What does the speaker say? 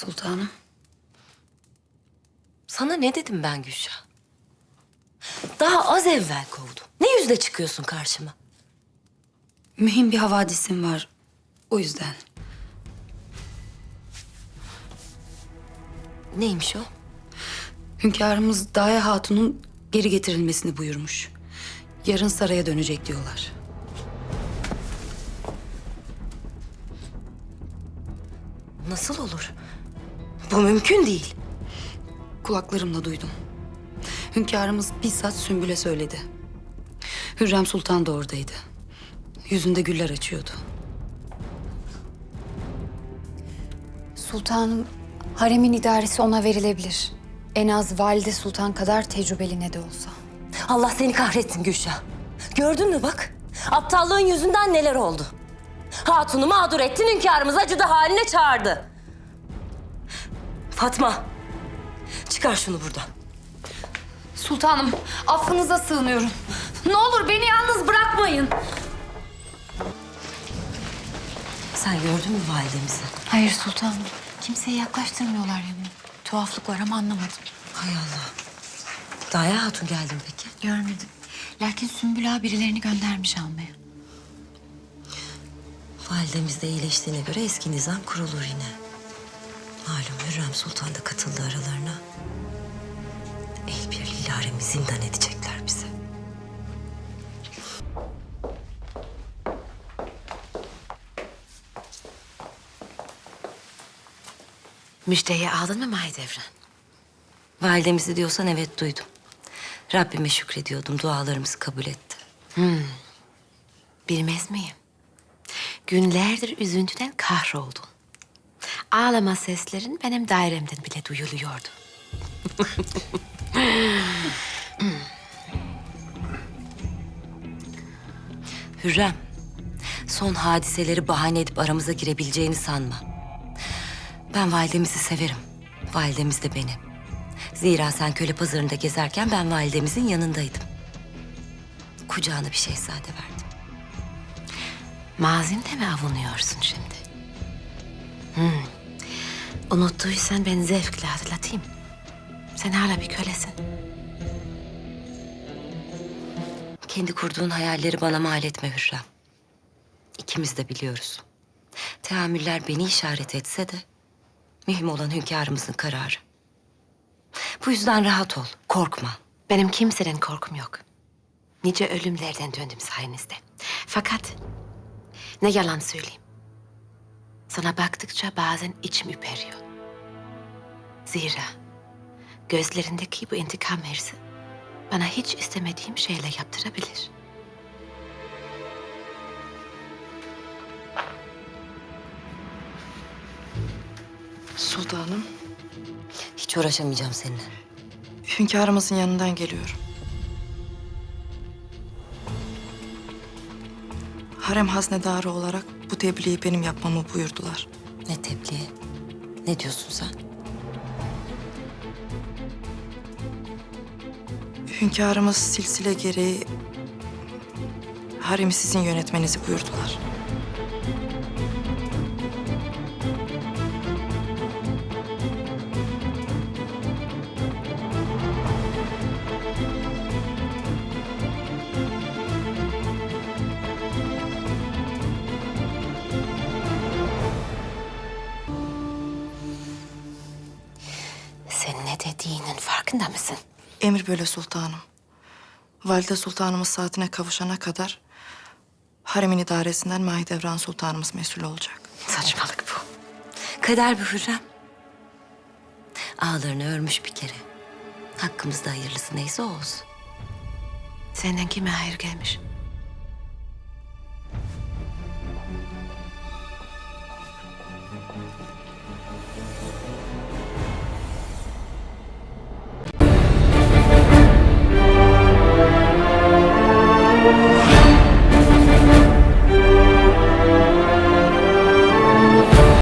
Sultanım. Sana ne dedim ben Gülşah? Daha az evvel kovdum. Ne yüzle çıkıyorsun karşıma? Mühim bir havadisim var. O yüzden. Neymiş o? Hünkârımız Daya Hatun'un geri getirilmesini buyurmuş. Yarın saraya dönecek diyorlar. Nasıl olur? Bu mümkün değil. Kulaklarımla duydum. Hünkârımız bizzat Sümbül'e söyledi. Hürrem Sultan da oradaydı. Yüzünde güller açıyordu. Sultanım, haremin idaresi ona verilebilir. En az valide sultan kadar tecrübeli ne de olsa. Allah seni kahretsin Gülşah. Gördün mü bak? Aptallığın yüzünden neler oldu? Hatunu mağdur ettin, hünkârımız acıdı haline çağırdı. Fatma, çıkar şunu buradan. Sultanım, affınıza sığınıyorum. Ne olur beni yalnız bırakmayın. Sen gördün mü validemizi? Hayır sultanım, kimseyi yaklaştırmıyorlar yanıma. Tuhaflık var ama anlamadım. Hay Allah. Daya Hatun geldi mi peki? Görmedim. Lakin Sümbül Ağa birilerini göndermiş almaya. Validemiz de iyileştiğine göre eski nizam kurulur yine. Malum Hürrem Sultan da katıldı aralarına. El birliğiyle haremi zindan edecekler bize. Müjdeyi aldın mı Mahidevran? Validemizi diyorsan evet duydum. Rabbime şükrediyordum, dualarımızı kabul etti. Bilmez miyim? Günlerdir üzüntüden kahroldun. Ağlama seslerin benim dairemden bile duyuluyordu. Hürrem, son hadiseleri bahane edip aramıza girebileceğini sanma. Ben validemizi severim. Validemiz de beni. Zira sen köle pazarında gezerken ben validemizin yanındaydım. Kucağına bir şehzade verdim. Mazinde mi avunuyorsun şimdi? Hmm. Unuttuysan ben zevkle hatırlatayım. Sen hala bir kölesin. Kendi kurduğun hayalleri bana mal etme Hürrem. İkimiz de biliyoruz. Teamüller beni işaret etse de... ...mühim olan hünkârımızın kararı. Bu yüzden rahat ol, korkma. Benim kimseden korkum yok. Nice ölümlerden döndüm sayenizde. Fakat ne yalan söyleyeyim. Sana baktıkça bazen içim ürperiyor. Zira gözlerindeki bu intikam hırsı bana hiç istemediğim şeyler yaptırabilir. Sultanım, Hiç uğraşamayacağım seninle. hünkârımızın yanından geliyorum. Harem haznedarı olarak bu tebliği benim yapmamı buyurdular. Ne tebliği? Ne diyorsun sen? Hünkârımız silsile gereği haremi sizin yönetmenizi buyurdular. Dediğinin farkında mısın? Emir böyle sultanım. Valide sultanımız saatine kavuşana kadar haremin idaresinden Mahidevran sultanımız mesul olacak. Saçmalık bu. Kader bu Hürrem. Ağlarını örmüş bir kere. Hakkımızda hayırlısı neyse o olsun. Senden kime hayır gelmiş?